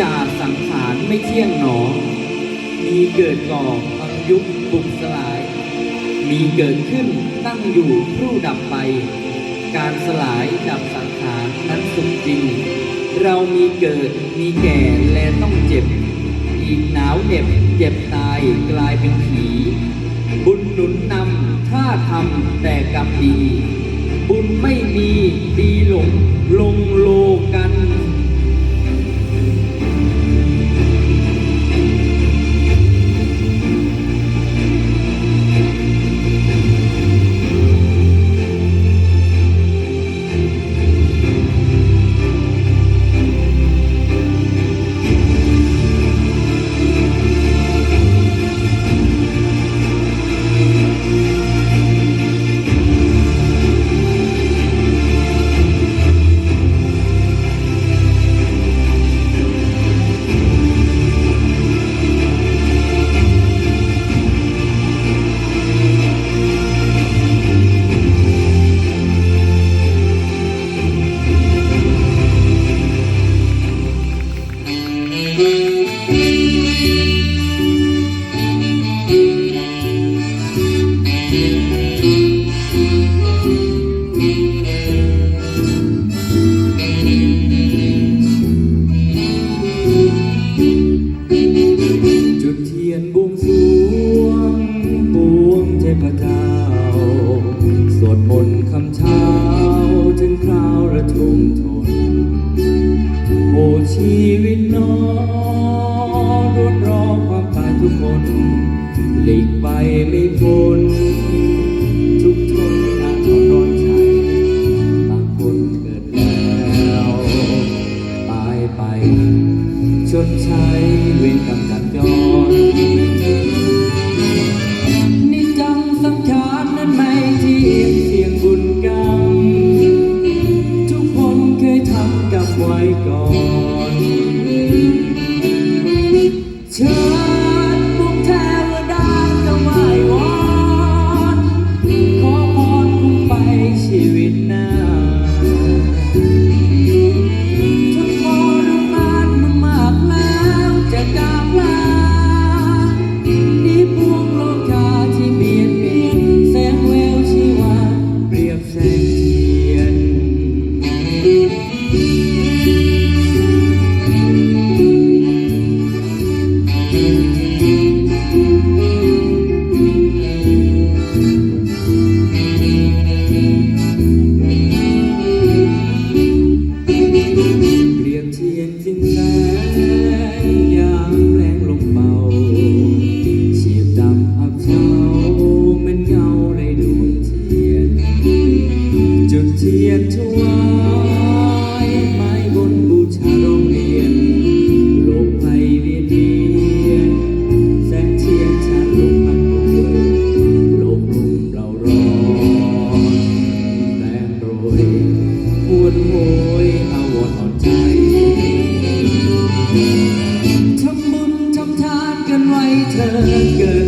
จากสังขารไม่เที่ยงหนอ มีเกิดก่อทำยุบบุกสลาย มีเกิดขึ้นตั้งอยู่รู่ดับไป การสลายดับสังขารนั้นสุดจริง เรามีเกิดมีแก่และต้องเจ็บ อีกหนาวเหน็บเจ็บตายกลายเป็นผี บุญหนุนนำถ้าทำแต่กรรมดี บุญไม่มีดีหลงลงโลกัน คำเช้าจึงคราวระทมทนโอชีวิต ไว้ก่อนเธอ 那个